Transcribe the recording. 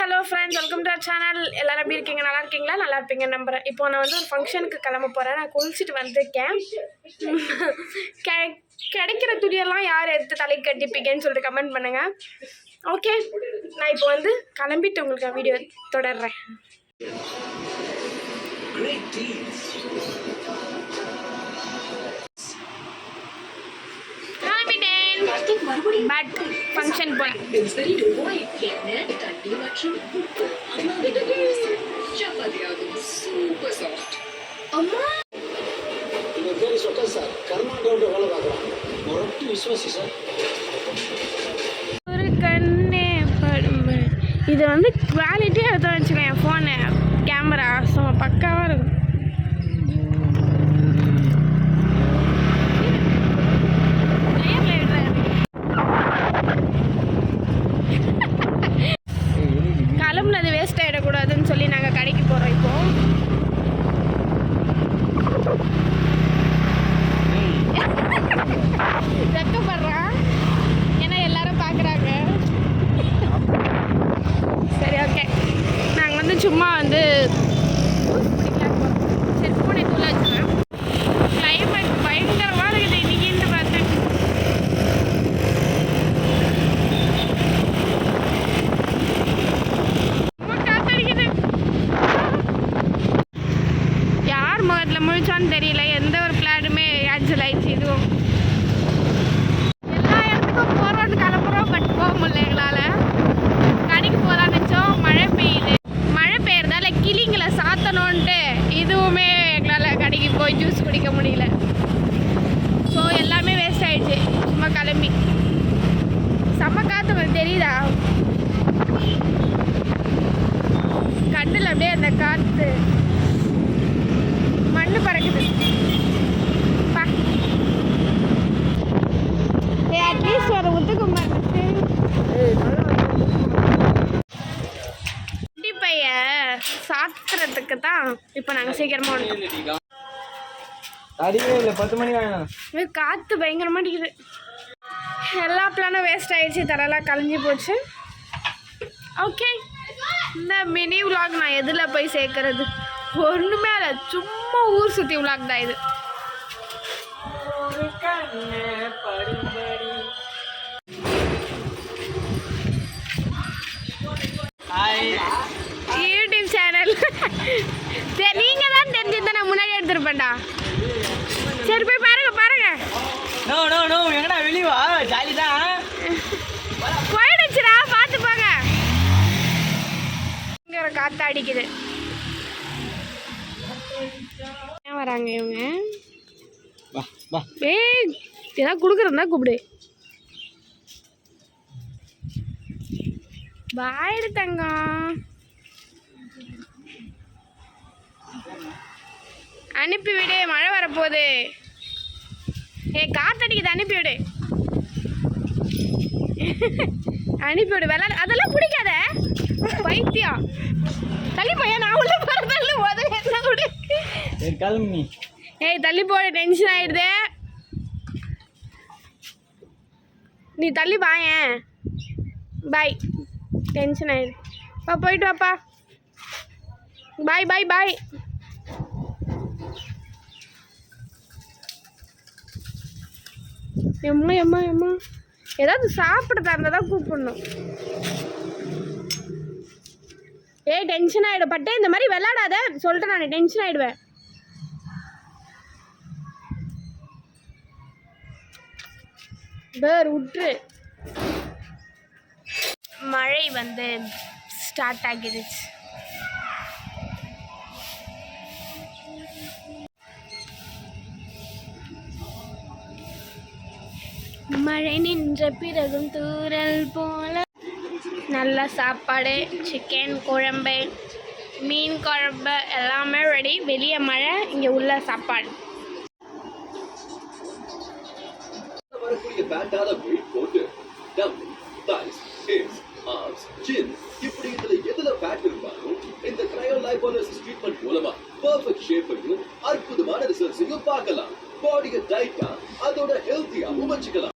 Hello friends welcome to channel எல்லாரும் எப்படி இருக்கீங்க? நல்லா இருக்கீங்களா? நல்லா இருப்பீங்க நம்புறேன். இப்போ நான் வந்து ஒரு ஃபங்க்ஷனுக்கு கிளம்ப போகிறேன் நான் குளிச்சுட்டு வந்திருக்கேன். கெ கிடைக்கிற துணியெல்லாம் யார் எடுத்து தலைக்கு கட்டிப்பீங்கன்னு சொல்லிட்டு கமெண்ட் பண்ணுங்கள் ஓகே நான் இப்போ வந்து கிளம்பிட்டு உங்களுக்கு வீடியோ தொடர்றேன். ஒரட்டு விசுவாசி சார் ஒரு கண்ணே படும்பு இது வந்து குவாலிட்டியாக எடுத்து வச்சுக்கேன் என் ஃபோனு கேமரா சும்மா பக்காவாக இருக்கும் நேர்ல விடுறேன். கிளம்புனது வேஸ்ட் ஆகிடக்கூடாதுன்னு சொல்லி நாங்கள் கடைக்கு போகிறோம் இப்போ வெக்கப்படுறான் ஏன்னா எல்லாரும் பார்க்குறாங்க சரி ஓகே நாங்கள் வந்து சும்மா வந்து சரி பூனை தூள போய் ஜூஸ் குடிக்க முடியல. ஸோ எல்லாமே வேஸ்ட் ஆகிடுச்சு சும்மா கிளம்பி. செம்ம காற்று உங்களுக்கு தெரியுதா? கண்ணில் அப்படியே அந்த காற்று மண் பறக்குது. அட்லீஸ்ட் ஒரு முத்துக்குமார் குட்டி பைய சாத்துறதுக்கு தான் இப்போ நாங்கள் சீக்கிரமாக வந்துட்டோம். அடிக்கவே இல்லை பத்து மணி இது காற்று பயங்கரமாக அடிக்குது. எல்லா பிளானும் வேஸ்ட் ஆயிடுச்சு தரெல்லாம் கலைஞ்சி போச்சு. ஓகே இந்த மினி vlog நான் எதில் போய் சேர்க்கறது? ஒன்றுமே இல்லை சும்மா ஊர் சுற்றி vlog தான் இது. யூடியூப் சேனல் சரி நீங்கள் தான் தெரிஞ்சிருந்தா நான் முன்னாடி எடுத்துருப்பேன்டா. சரி போய் பாருங்க பாருங்க. நோ நோ நோ எங்கடா வெளிய வா? ஜாலி தான். போயிடுச்சுடா பார்த்து போங்க. இங்க காத்து அடிக்குது. ஏன் வராங்க இவங்க? வா வா. ஏய் ஏதாவது கொடுக்குறதா கூப்பிடு. பாயிடு தங்கம். அனுப்பி விடு மழை வரப்போகுது. ஏய் காத்தடிக்குது அனுப்பி விடு. அனுப்பி விடு விளாட. அதெல்லாம் பிடிக்காத. பைத்தியம். தள்ளி போயா நான் உள்ள போகிற தள்ளி உதவி என்ன விடு. கிளம்பு ஏய் தள்ளி போட டென்ஷன் ஆயிடுது. நீ தள்ளி வாயேன் பாய் டென்ஷன் ஆயிடுது பா போயிட்டு வாப்பா. பாய் பாய் பாய் எம்மா எம்மா எம்மா. ஏதாவது சாப்பிட இருந்தால் தான் கூப்பிடணும். ஏய் டென்ஷன் ஆகிடும் பட்டே. இந்த மாதிரி விளாடாத சொல்லிட்டு நான் டென்ஷன் ஆகிடுவேன் பேர் உற்று. மழை வந்து ஸ்டார்ட் ஆகிடுச்சு மழை நின்ற பிறகும் தூரல் போல. நல்ல சாப்பாடு சிக்கன் குழம்பு மீன் குழம்பு எல்லாமே ரெடி வெளியே மழை இங்கே உள்ள சாப்பாடு. இப்படி இதுல எதுல ஃபேட் இருந்தாலும் இந்த கிரையோ லைஃபாலிசிஸ் ட்ரீட்மெண்ட் மூலமா பர்ஃபெக்ட் ஷேப்பையும் அற்புதமான பார்க்கலாம் பாடியை டைட்டா அதோட ஹெல்த்தியாவும் வச்சுக்கலாம்